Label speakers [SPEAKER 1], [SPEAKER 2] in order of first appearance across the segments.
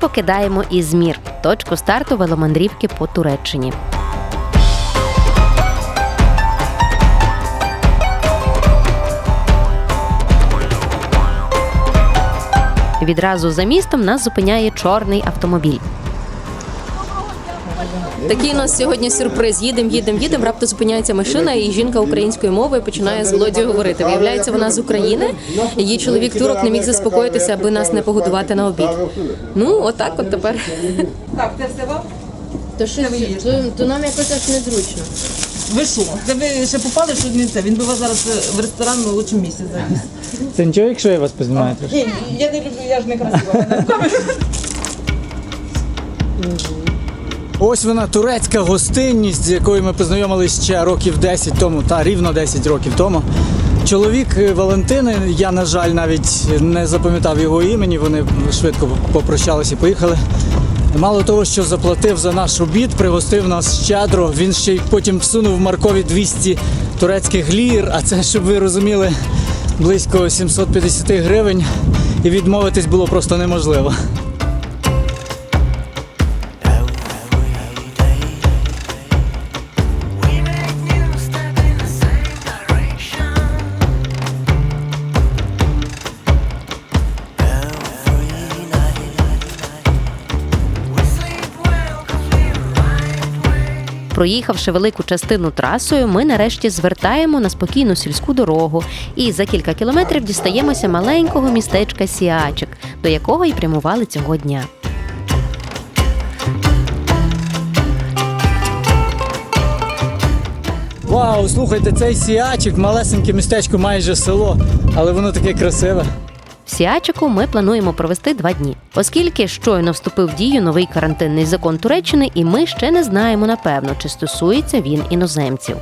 [SPEAKER 1] Покидаємо Ізмір, точку старту веломандрівки по Туреччині. Відразу за містом нас зупиняє чорний автомобіль.
[SPEAKER 2] Такий у нас сьогодні сюрприз. Їдемо, їдемо, їдемо. Раптом зупиняється машина, і жінка українською мовою починає з Володією говорити. Виявляється, вона з України. Її чоловік турок не міг заспокоїтися, аби нас не погодувати на обід. Ну, отак, от тепер.
[SPEAKER 3] Так, це все вам?
[SPEAKER 2] То що то, то нам якось аж незручно.
[SPEAKER 3] Ви що? Це ви ще попали, що не це. Він би вас зараз е, в ресторан на лучшому місці завіз.
[SPEAKER 4] Це нічого, якщо я вас познімаю?
[SPEAKER 3] Ні, я не люблю, я ж не красива.
[SPEAKER 4] Ось вона турецька гостинність, з якою ми познайомилися ще років 10 тому, та рівно 10 років тому. Чоловік е, Валентини, я, на жаль, навіть не запам'ятав його імені, вони швидко попрощалися і поїхали. Мало того, що заплатив за наш обід, пригостив нас щедро. Він ще й потім всунув Маркові 200 турецьких лір, а це, щоб ви розуміли, близько 750 гривень. І відмовитись було просто неможливо.
[SPEAKER 1] Проїхавши велику частину трасою, ми нарешті звертаємо на спокійну сільську дорогу і за кілька кілометрів дістаємося маленького містечка Сіачик, до якого й прямували цього дня.
[SPEAKER 4] Вау, слухайте, цей сіачик, малесеньке містечко, майже село, але воно таке красиве.
[SPEAKER 1] В Сіачику ми плануємо провести два дні, оскільки щойно вступив в дію новий карантинний закон Туреччини, і ми ще не знаємо напевно, чи стосується він іноземців.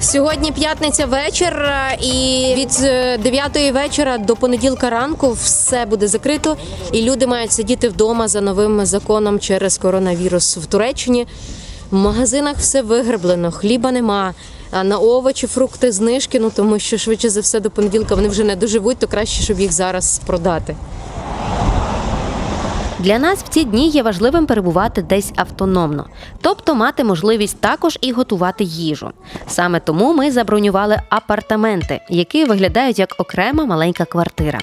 [SPEAKER 2] Сьогодні п'ятниця вечір, е, і від 9 вечора до понеділка ранку все буде закрито, і люди мають сидіти вдома за новим законом через коронавірус в Туреччині. В магазинах все виграблено, хліба нема. А на овочі, фрукти, знижки, ну тому що швидше за все до понеділка вони вже не доживуть, то краще, щоб їх зараз продати.
[SPEAKER 1] Для нас в ці дні є важливим перебувати десь автономно, тобто мати можливість також і готувати їжу. Саме тому ми забронювали апартаменти, які виглядають як окрема маленька квартира.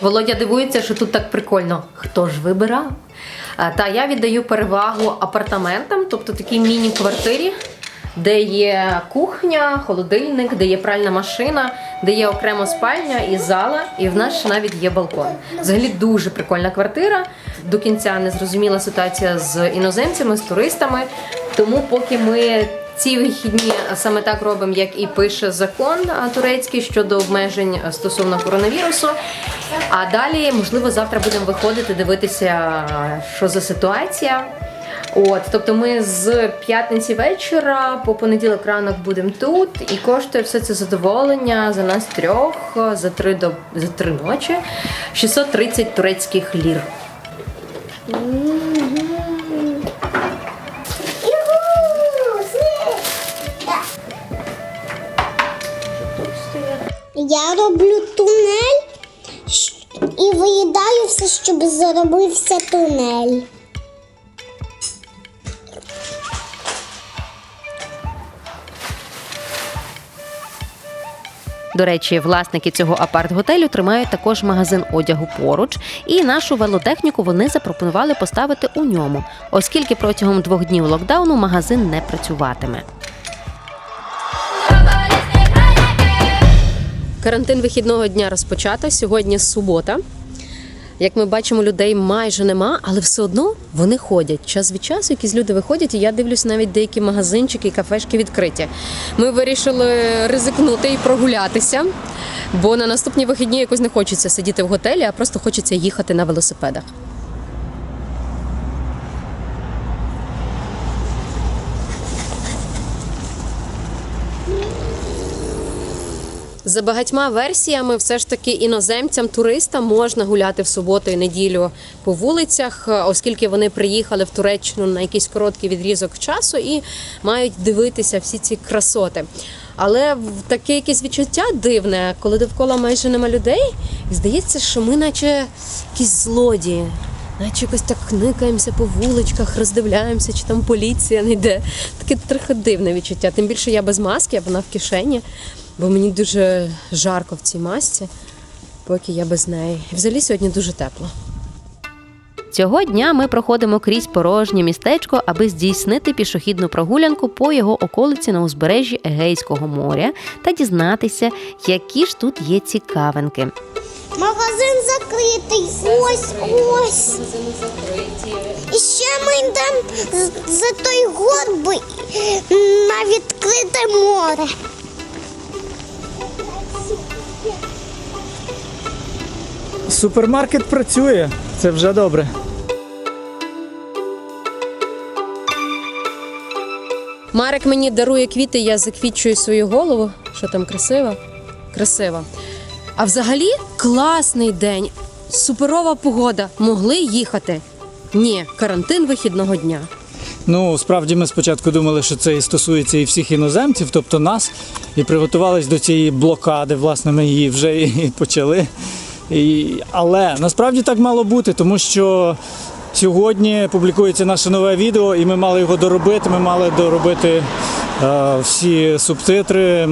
[SPEAKER 2] Володя дивується, що тут так прикольно. Хто ж вибирав? Та я віддаю перевагу апартаментам, тобто такій міні-квартирі, де є кухня, холодильник, де є пральна машина, де є окремо спальня і зала, і в нас ще навіть є балкон. Взагалі дуже прикольна квартира. До кінця не зрозуміла ситуація з іноземцями, з туристами. Тому поки ми ці вихідні саме так робимо, як і пише закон турецький щодо обмежень стосовно коронавірусу. А далі, можливо, завтра будемо виходити, дивитися, що за ситуація. От, тобто ми з п'ятниці вечора по понеділок ранок будемо тут, і коштує все це задоволення за нас трьох за три до за три ночі 630 турецьких лір.
[SPEAKER 5] Я роблю тунель і виїдаю все, щоб заробився тунель.
[SPEAKER 1] До речі, власники цього апарт-готелю тримають також магазин одягу поруч, і нашу велотехніку вони запропонували поставити у ньому, оскільки протягом двох днів локдауну магазин не працюватиме.
[SPEAKER 2] Карантин вихідного дня розпочато. Сьогодні субота. Як ми бачимо, людей майже нема, але все одно вони ходять. Час від часу якісь люди виходять, і я дивлюсь, навіть деякі магазинчики і кафешки відкриті. Ми вирішили ризикнути і прогулятися, бо на наступні вихідні якось не хочеться сидіти в готелі, а просто хочеться їхати на велосипедах. За багатьма версіями, все ж таки іноземцям, туристам можна гуляти в суботу і неділю по вулицях, е, оскільки вони приїхали в Туреччину на якийсь короткий відрізок часу і мають дивитися всі ці красоти. Але таке якесь відчуття дивне, коли довкола майже нема людей, і здається, що ми, наче якісь злодії. Наче якось так кникаємося по вуличках, роздивляємося, чи там поліція не йде. Таке трохи дивне відчуття. Тим більше я без маски, а вона в кишені, бо мені дуже жарко в цій масці, поки я без неї. І взагалі сьогодні дуже тепло.
[SPEAKER 1] Цього дня ми проходимо крізь порожнє містечко, аби здійснити пішохідну прогулянку по його околиці на узбережжі Егейського моря та дізнатися, які ж тут є цікавинки.
[SPEAKER 5] Магазин закритий. Ось, ось. І ще ми йдемо за той горб на відкрите море.
[SPEAKER 4] Супермаркет працює, це вже добре.
[SPEAKER 2] Марик мені дарує квіти, я заквітчую свою голову. Що там красиво? Красиво. А взагалі класний день, суперова погода. Могли їхати. Ні, карантин вихідного дня.
[SPEAKER 4] Ну, справді ми спочатку думали, що це і стосується і всіх іноземців, тобто нас, і приготувались до цієї блокади. Власне, ми її вже і почали. І, але насправді так мало бути, тому що сьогодні публікується наше нове відео, і ми мали його доробити. Ми мали доробити е, всі субтитри,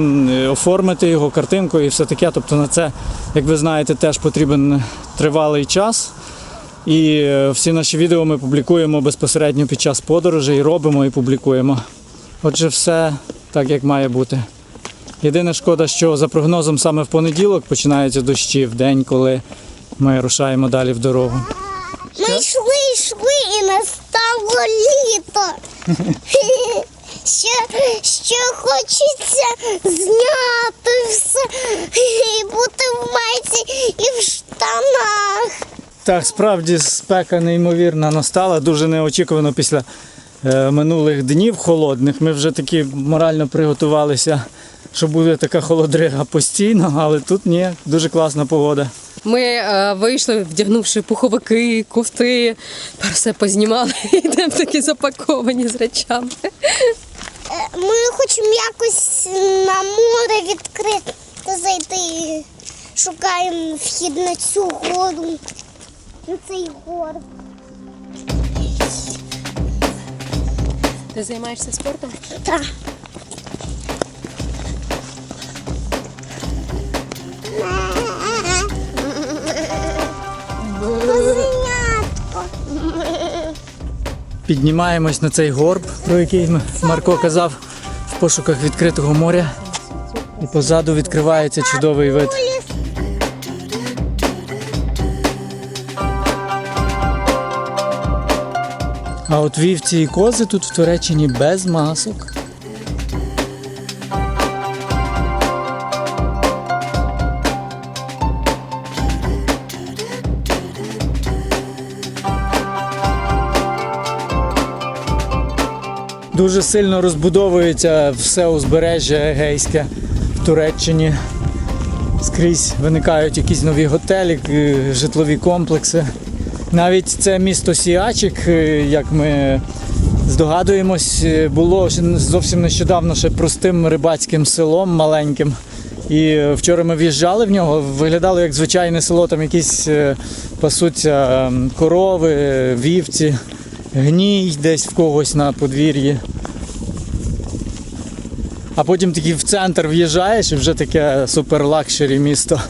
[SPEAKER 4] оформити його картинку і все таке. Тобто на це, як ви знаєте, теж потрібен тривалий час. І е, всі наші відео ми публікуємо безпосередньо під час подорожей, робимо і публікуємо. Отже, все так, як має бути. Єдине шкода, що за прогнозом саме в понеділок починаються дощі в день, коли ми рушаємо далі в дорогу.
[SPEAKER 5] Ми йшли, йшли і настало літо. Ще, ще хочеться зняти все і бути в майці і в штанах.
[SPEAKER 4] Так, справді спека неймовірна настала, дуже неочікувано після е, минулих днів холодних. Ми вже таки морально приготувалися, що буде така холодрига постійно, але тут ні, дуже класна погода.
[SPEAKER 2] Ми е, вийшли, вдягнувши пуховики, кофти, все познімали, йдемо такі запаковані з речами.
[SPEAKER 5] Е, Ми хочемо якось на море відкрити зайти. Шукаємо вхід на цю гору. На цей горб.
[SPEAKER 2] Ти займаєшся спортом?
[SPEAKER 5] Так.
[SPEAKER 4] Піднімаємось на цей горб, про який Марко казав в пошуках відкритого моря. І позаду відкривається чудовий вид. А от вівці і кози тут в Туреччині без масок. Дуже сильно розбудовується все узбережжя Егейське в Туреччині. Скрізь виникають якісь нові готелі, е, житлові комплекси. Навіть це місто Сіачик, е, як ми здогадуємось, е, було зовсім нещодавно ще простим рибацьким селом маленьким. І вчора ми в'їжджали в нього, виглядало як звичайне село, там якісь пасуться ем, корови, вівці, гній десь в когось на подвір'ї. А потім таки в центр в'їжджаєш і вже таке супер лакшері місто.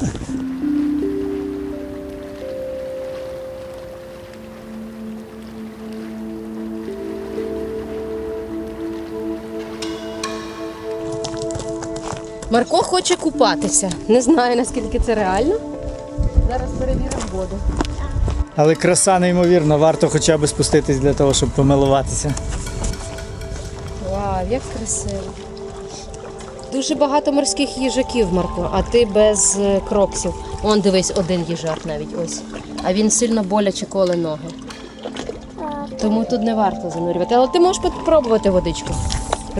[SPEAKER 2] Марко хоче купатися. Не знаю, наскільки це реально. Зараз перевіримо воду.
[SPEAKER 4] Але краса неймовірна, варто хоча б спуститись для того, щоб помилуватися.
[SPEAKER 2] Вау, як красиво. Дуже багато морських їжаків, Марко, а ти без е, кроксів. Он дивись, один їжак навіть ось. А він сильно боляче коле ноги. Тому тут не варто занурювати. Але ти можеш спробувати водичку.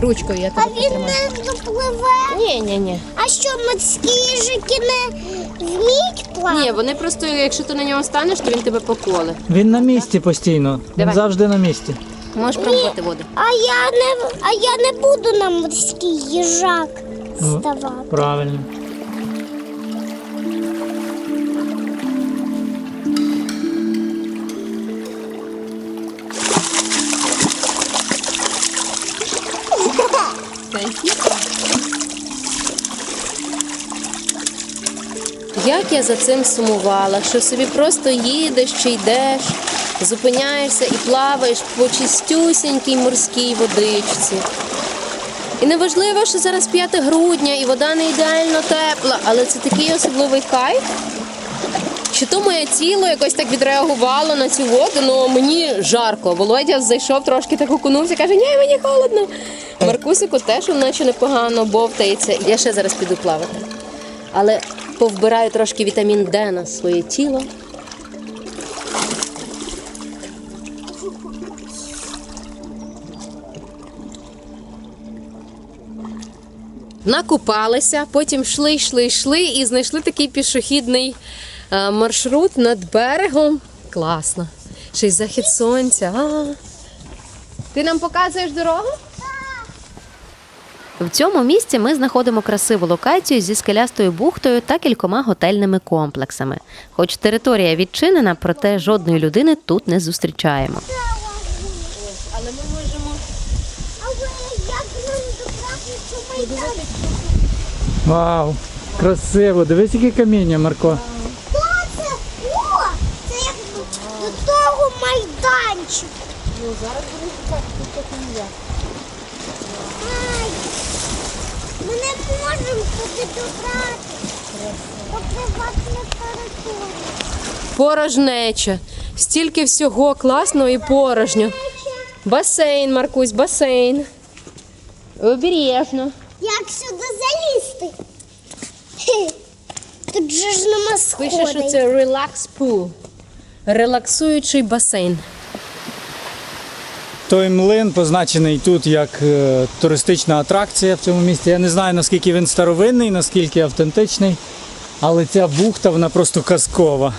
[SPEAKER 2] Ручкою я
[SPEAKER 5] А він
[SPEAKER 2] потримаю.
[SPEAKER 5] не допливе.
[SPEAKER 2] Ні, ні, ні.
[SPEAKER 5] А що морські їжики не вміють плавати?
[SPEAKER 2] Ні, вони просто, якщо ти на нього станеш, то він тебе поколе.
[SPEAKER 4] Він на місці постійно. Він
[SPEAKER 2] Давай.
[SPEAKER 4] завжди на місці.
[SPEAKER 2] Можеш пробувати воду.
[SPEAKER 5] А я не а я не буду на морський їжак ставати.
[SPEAKER 4] Правильно.
[SPEAKER 2] За цим сумувала, що собі просто їдеш чи йдеш, зупиняєшся і плаваєш по чистюсінькій морській водичці. І неважливо, що зараз 5 грудня і вода не ідеально тепла, але це такий особливий кайф. Що то моє тіло якось так відреагувало на цю воду, ну мені жарко. Володя зайшов трошки так окунувся, каже, ні, мені холодно. Маркусику теж наче непогано бовтається. Я ще зараз піду плавати. Але повбираю трошки вітамін Д на своє тіло. Накупалися, потім йшли, йшли, йшли і знайшли такий пішохідний е, маршрут над берегом. Класно. Ще й захід сонця. А. Ти нам показуєш дорогу?
[SPEAKER 1] В цьому місці ми знаходимо красиву локацію зі скелястою бухтою та кількома готельними комплексами. Хоч територія відчинена, проте жодної людини тут не зустрічаємо.
[SPEAKER 5] Але до майдану?
[SPEAKER 4] Вау! Красиво! Дивись, яке каміння, Марко.
[SPEAKER 5] Це? О, це як до того майданчику. Ну, зараз Ай, Ми не можемо туди добратися. До приватної.
[SPEAKER 2] Порожнеча. Стільки всього класного і порожньо. Басейн, Маркусь, басейн. Обережно.
[SPEAKER 5] Як сюди залізти? Тут же ж нема сходів.
[SPEAKER 2] Пише, що це релакс пул. Релаксуючий басейн.
[SPEAKER 4] Той млин позначений тут як е, туристична атракція в цьому місті. Я не знаю, наскільки він старовинний, наскільки автентичний, але ця бухта вона просто казкова.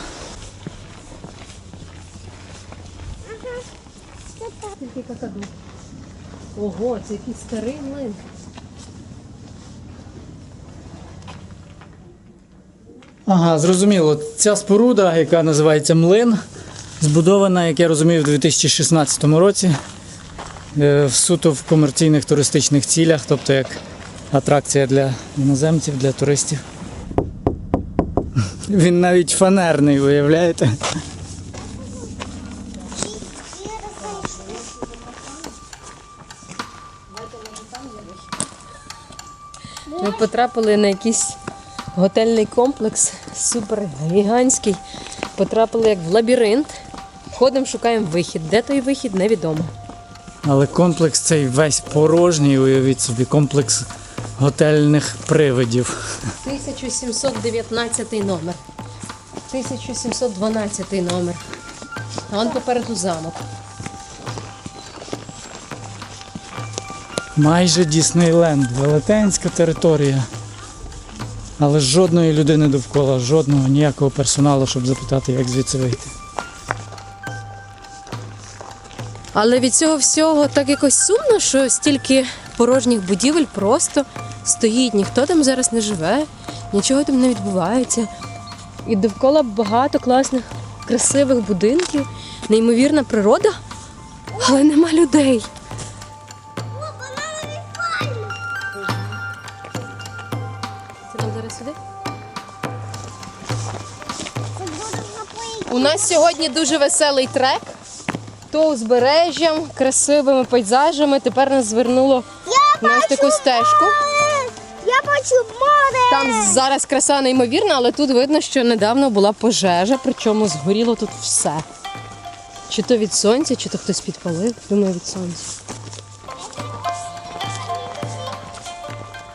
[SPEAKER 2] Ого, це якийсь старий млин.
[SPEAKER 4] Ага, зрозуміло. Ця споруда, яка називається млин, збудована, як я розумію, в 2016 році. Е, в суто в комерційних туристичних цілях, тобто як атракція для іноземців, для туристів. Він навіть фанерний, уявляєте?
[SPEAKER 2] Ми потрапили на якийсь готельний комплекс, супер гігантський. Потрапили як в лабіринт. Ходимо, шукаємо вихід. Де той вихід, невідомо.
[SPEAKER 4] Але комплекс цей весь порожній, уявіть собі, комплекс готельних привидів.
[SPEAKER 2] 1719 номер. 1712 номер. А он попереду замок.
[SPEAKER 4] Майже Діснейленд, велетенська територія. Але жодної людини довкола, жодного ніякого персоналу, щоб запитати, як звідси вийти.
[SPEAKER 2] Але від цього всього так якось сумно, що стільки порожніх будівель просто стоїть. Ніхто там зараз не живе, нічого там не відбувається. І довкола багато класних, красивих будинків, неймовірна природа, але нема людей. Це нам зараз сюди? У нас сьогодні дуже веселий трек. То узбережжям, красивими пейзажами. Тепер нас звернуло
[SPEAKER 5] Я
[SPEAKER 2] на ось таку стежку.
[SPEAKER 5] море! Я бачу море!
[SPEAKER 2] Там зараз краса неймовірна, але тут видно, що недавно була пожежа, причому згоріло тут все. Чи то від сонця, чи то хтось підпалив. Думаю, від сонця.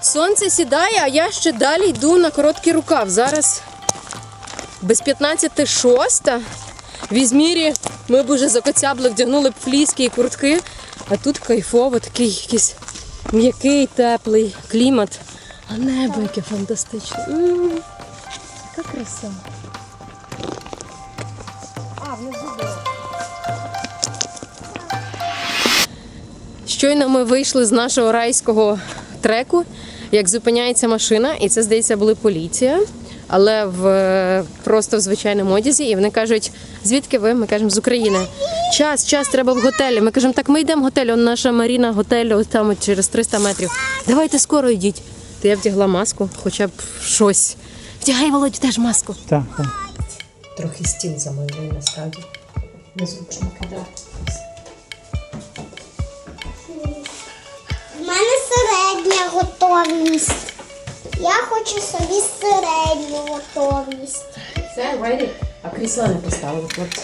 [SPEAKER 2] Сонце сідає, а я ще далі йду на короткий рукав. Зараз без 15 шоста. В Ізмірі ми б уже закоцябли, вдягнули б фліски і куртки, а тут кайфово, такий якийсь М'який, теплий клімат. А небо яке фантастичне. М, Яка краса. Щойно ми вийшли з нашого райського треку, як зупиняється машина, і це, здається, були поліція, але в просто в звичайному одязі. І вони кажуть, звідки ви? Ми кажемо з України. Час, час, треба в готелі. Ми кажемо, так ми йдемо в готель, он наша Маріна готель, ось там через 300 метрів. Давайте скоро йдіть. То я вдягла маску, хоча б щось. Вдягай, Володь, теж маску.
[SPEAKER 4] Так, так.
[SPEAKER 2] Трохи стіл замилує, насправді. Незручно кидати.
[SPEAKER 5] В мене середня готовність. Я хочу собі середню готовність.
[SPEAKER 2] Все, ready? А крісла не поставили, хлопці.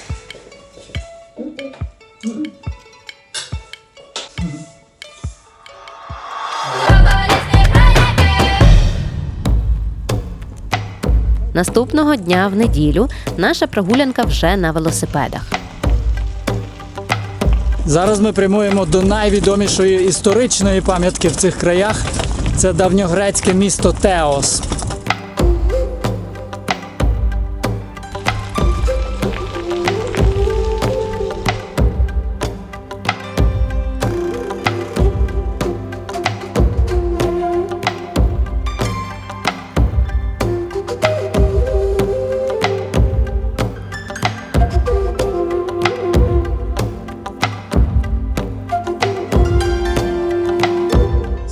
[SPEAKER 1] Наступного дня в неділю наша прогулянка вже на велосипедах.
[SPEAKER 4] Зараз ми прямуємо до найвідомішої історичної пам'ятки в цих краях. Це давньогрецьке місто Теос.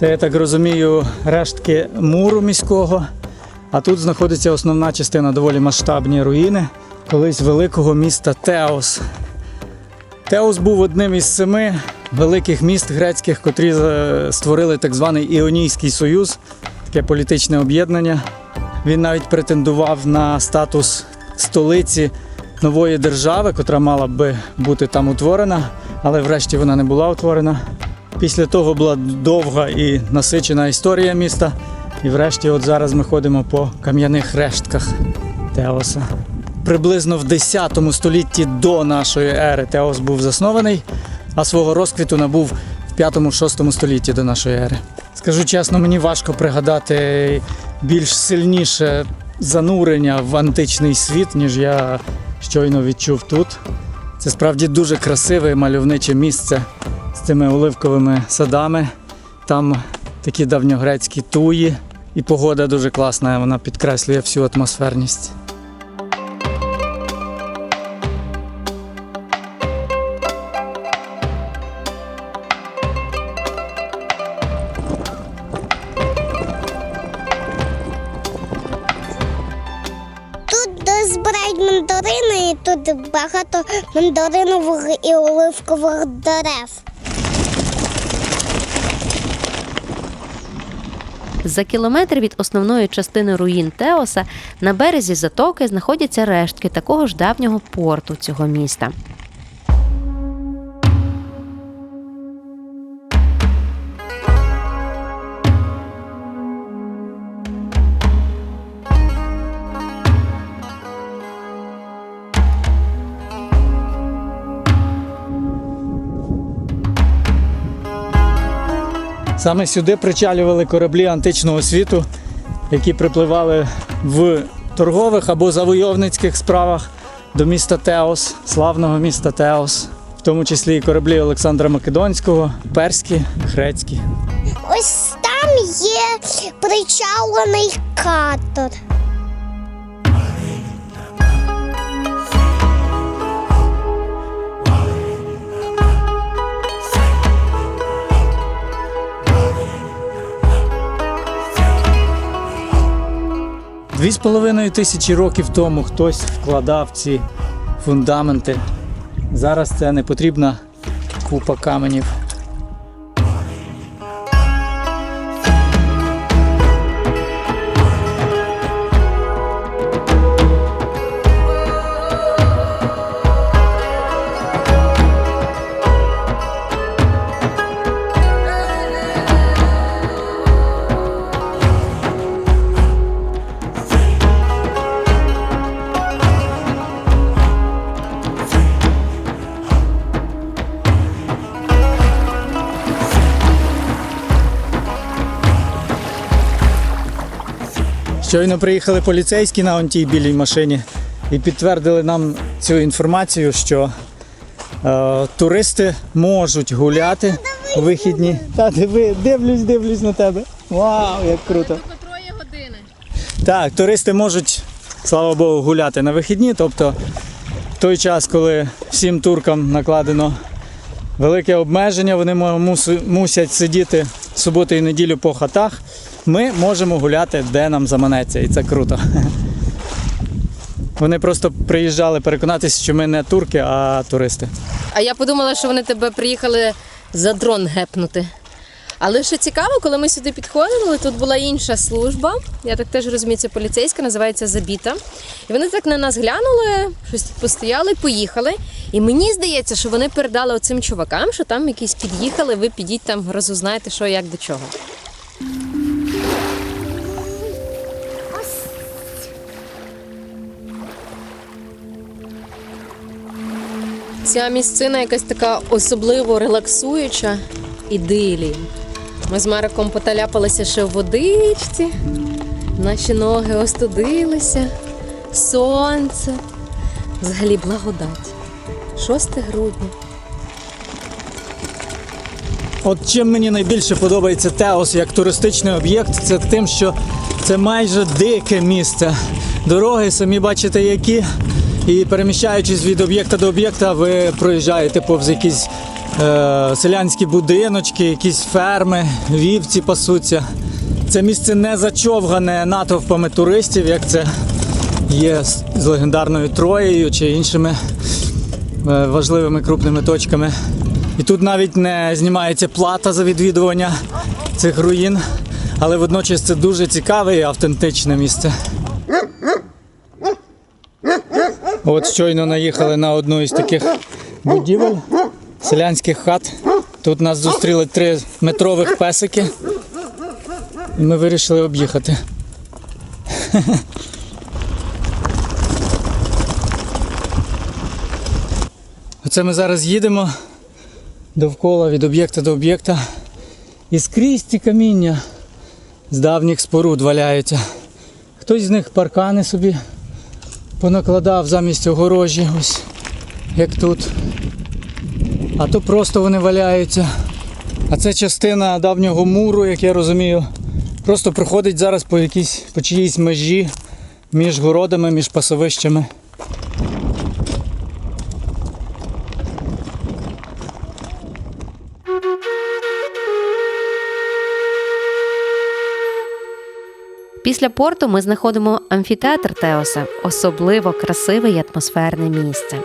[SPEAKER 4] Це, я так розумію, рештки муру міського. А тут знаходиться основна частина доволі масштабні руїни колись великого міста Теос. Теос був одним із семи великих міст грецьких, котрі е, створили так званий Іонійський союз, таке політичне об'єднання. Він навіть претендував на статус столиці нової держави, котра мала би бути там утворена, але врешті вона не була утворена. Після того була довга і насичена історія міста. І врешті, от зараз ми ходимо по кам'яних рештках Теоса. Приблизно в 10 столітті до нашої ери Теос був заснований, а свого розквіту набув в 5-6 столітті до нашої ери. Скажу чесно, мені важко пригадати більш сильніше занурення в античний світ, ніж я щойно відчув тут. Це справді дуже красиве мальовниче місце з цими оливковими садами. Там такі давньогрецькі туї, і погода дуже класна, вона підкреслює всю атмосферність.
[SPEAKER 5] Тут багато мандаринових і оливкових дерев.
[SPEAKER 1] За кілометр від основної частини руїн Теоса на березі затоки знаходяться рештки такого ж давнього порту цього міста.
[SPEAKER 4] Саме сюди причалювали кораблі античного світу, які припливали в торгових або завойовницьких справах до міста Теос, славного міста Теос, в тому числі і кораблі Олександра Македонського, перські, грецькі.
[SPEAKER 5] Ось там є причалений катер.
[SPEAKER 4] Дві з половиною тисячі років тому хтось вкладав ці фундаменти. Зараз це не потрібна купа каменів. Щойно приїхали поліцейські на тій білій машині і підтвердили нам цю інформацію, що е, туристи можуть гуляти у вихідні. Та диви, дивлюсь, дивлюсь на тебе. Вау, як круто!
[SPEAKER 2] Години.
[SPEAKER 4] Так, туристи можуть, слава Богу, гуляти на вихідні, тобто в той час, коли всім туркам накладено велике обмеження, вони мусять сидіти суботу і неділю по хатах, ми можемо гуляти, де нам заманеться, і це круто. Вони просто приїжджали переконатися, що ми не турки, а туристи.
[SPEAKER 2] А я подумала, що вони тебе приїхали за дрон гепнути. Але що цікаво, коли ми сюди підходили, тут була інша служба. Я так теж розумію, це поліцейська, називається Забіта. І вони так на нас глянули, щось тут постояли, поїхали. І мені здається, що вони передали оцим чувакам, що там якісь під'їхали, ви підіть там, розузнаєте, що як до чого. Ця місцина якась така особливо релаксуюча ідилія. Ми з Мариком поталяпалися ще в водичці, наші ноги остудилися, сонце. Взагалі благодать. 6 грудня.
[SPEAKER 4] От чим мені найбільше подобається Теос як туристичний об'єкт, це тим, що це майже дике місце. Дороги самі бачите які. І переміщаючись від об'єкта до об'єкта, ви проїжджаєте повз якісь е, селянські будиночки, якісь ферми, вівці пасуться. Це місце не зачовгане натовпами туристів, як це є з- легендарною Троєю чи іншими е, важливими крупними точками. І тут навіть не знімається плата за відвідування цих руїн, але водночас це дуже цікаве і автентичне місце. От щойно наїхали на одну із таких будівель, селянських хат. Тут нас зустріли три метрових песики. І ми вирішили об'їхати. Оце ми зараз їдемо довкола від об'єкта до об'єкта. І скрізь ці каміння з давніх споруд валяються. Хтось з них паркани собі понакладав замість огорожі, ось як тут. А то просто вони валяються. А це частина давнього муру, як я розумію. Просто проходить зараз по якійсь по чиїсь межі між городами, між пасовищами.
[SPEAKER 1] Після порту ми знаходимо амфітеатр Теоса, особливо красиве і атмосферне місце.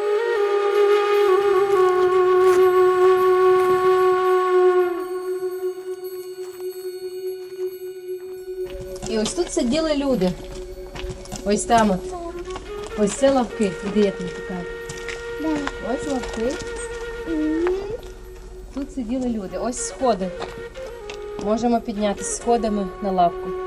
[SPEAKER 2] І ось тут сиділи люди. Ось там от. Ось це лавки. Іди я тобі покажу. Ось лавки. Тут сиділи люди. Ось сходи. Можемо піднятися сходами на лавку.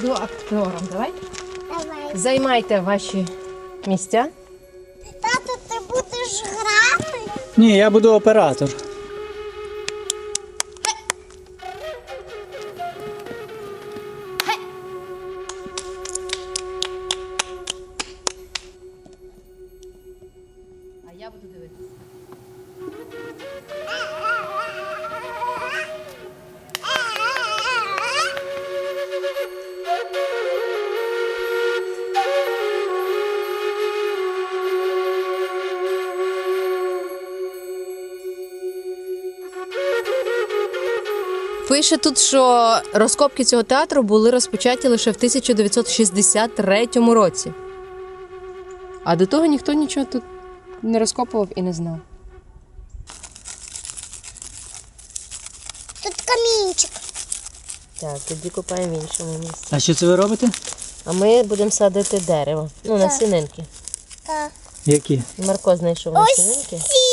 [SPEAKER 2] Буду актором. Давай.
[SPEAKER 5] Давай.
[SPEAKER 2] Займайте ваші місця.
[SPEAKER 5] Тато, ти будеш грати?
[SPEAKER 4] Ні, я буду оператор.
[SPEAKER 2] Пише тут, що розкопки цього театру були розпочаті лише в 1963 році. А до того ніхто нічого тут не розкопував і не знав.
[SPEAKER 5] Тут камінчик.
[SPEAKER 2] Так, тоді копаємо в іншому місці.
[SPEAKER 4] А що це ви робите?
[SPEAKER 2] А ми будемо садити дерево. Ну, насінинки.
[SPEAKER 5] Так.
[SPEAKER 4] Які?
[SPEAKER 2] Марко знайшов
[SPEAKER 5] Ось
[SPEAKER 2] насінинки.
[SPEAKER 5] ці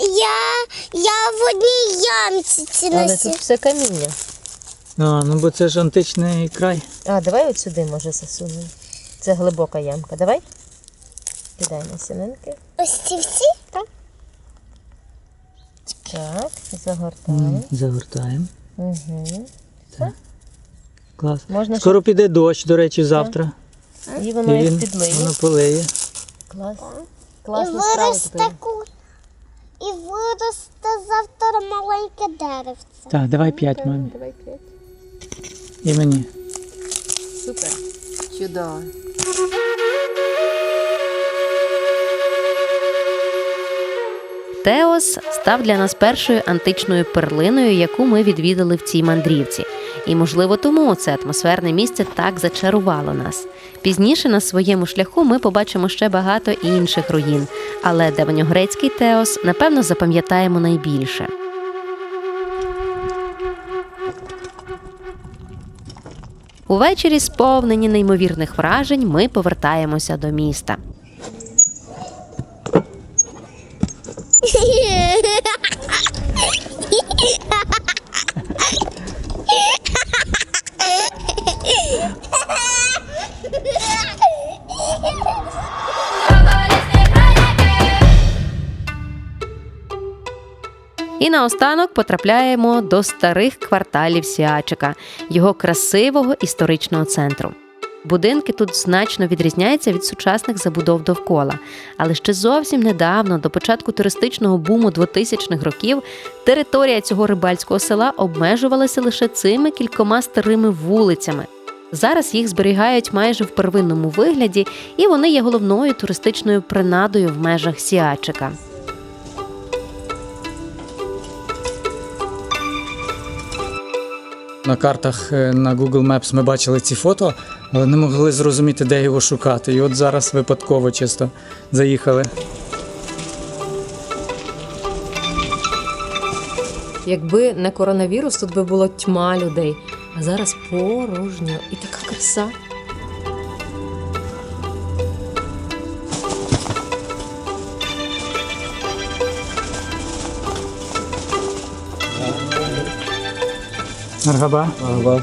[SPEAKER 5] я, я, в одній ямці ці
[SPEAKER 2] Але
[SPEAKER 5] носі.
[SPEAKER 2] тут все каміння.
[SPEAKER 4] А, ну бо це ж античний край.
[SPEAKER 2] А, давай от сюди, може, засунемо. Це глибока ямка. Давай. Кидай на сінинки.
[SPEAKER 5] Ось ці всі?
[SPEAKER 2] Так, загортаємо.
[SPEAKER 4] Загортаємо.
[SPEAKER 2] Угу.
[SPEAKER 4] Клас.
[SPEAKER 2] Можна
[SPEAKER 4] Скоро піде дощ, до речі, завтра.
[SPEAKER 2] І
[SPEAKER 4] І
[SPEAKER 2] воно як
[SPEAKER 4] він
[SPEAKER 2] підлиє.
[SPEAKER 4] воно полиє.
[SPEAKER 2] Клас.
[SPEAKER 5] І
[SPEAKER 2] Класна
[SPEAKER 5] виросте ку... І виросте завтра маленьке деревце.
[SPEAKER 4] Так, давай п'ять мамі.
[SPEAKER 2] Давай п'ять.
[SPEAKER 4] І мені.
[SPEAKER 2] Супер. Чудово.
[SPEAKER 1] Теос став для нас першою античною перлиною, яку ми відвідали в цій мандрівці. І, можливо, тому це атмосферне місце так зачарувало нас. Пізніше на своєму шляху ми побачимо ще багато інших руїн, але давньогрецький Теос, напевно, запам'ятаємо найбільше. Увечері, сповнені неймовірних вражень, ми повертаємося до міста. І наостанок потрапляємо до старих кварталів Сіачика, його красивого історичного центру. Будинки тут значно відрізняються від сучасних забудов довкола, але ще зовсім недавно, до початку туристичного буму 2000-х років, територія цього рибальського села обмежувалася лише цими кількома старими вулицями. Зараз їх зберігають майже в первинному вигляді, і вони є головною туристичною принадою в межах Сіачика.
[SPEAKER 4] На картах е, на Google Maps ми бачили ці фото, але не могли зрозуміти, де його шукати. І от зараз випадково чисто заїхали.
[SPEAKER 2] Якби не коронавірус, тут би було тьма людей. А зараз порожньо і така краса.
[SPEAKER 4] Маргаба. Маргаба.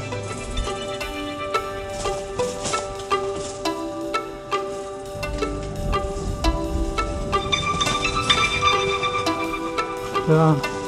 [SPEAKER 4] Так.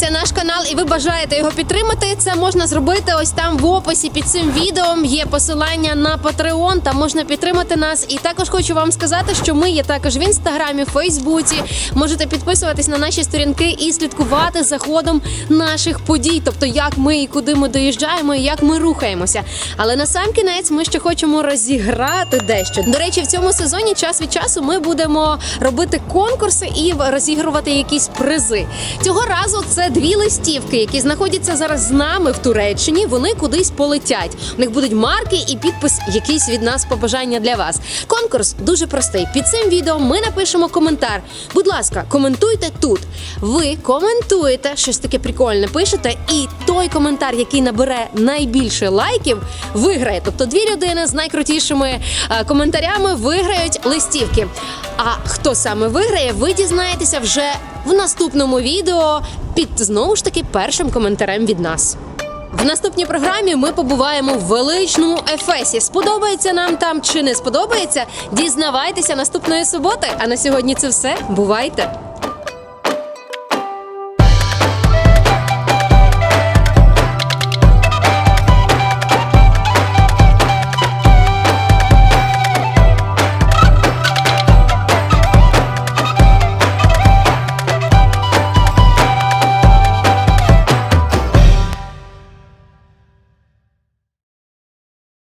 [SPEAKER 2] Вам наш канал і ви бажаєте його підтримати, це можна зробити ось там в описі під цим відео. Є посилання на Patreon, там можна підтримати нас. І також хочу вам сказати, що ми є також в інстаграмі, Фейсбуці. Можете підписуватись на наші сторінки і слідкувати за ходом наших подій, тобто як ми і куди ми доїжджаємо, і як ми рухаємося. Але на сам кінець ми ще хочемо розіграти дещо. До речі, в цьому сезоні час від часу ми будемо робити конкурси і розігрувати якісь призи. Цього разу це дві листівки, які знаходяться зараз з нами в Туреччині. Вони кудись полетять. У них будуть марки і підпис, якийсь від нас побажання для вас. Конкурс дуже простий. Під цим відео ми напишемо коментар. Будь ласка, коментуйте тут. Ви коментуєте щось таке прикольне, пишете, і той коментар, який набере найбільше лайків, виграє. Тобто дві людини з найкрутішими е, коментарями виграють листівки. А хто саме виграє, ви дізнаєтеся вже в наступному відео під знову ж таки першим коментарем від нас. В наступній програмі ми побуваємо в величному Ефесі. Сподобається нам там чи не сподобається? Дізнавайтеся наступної суботи. А на сьогодні це все. Бувайте!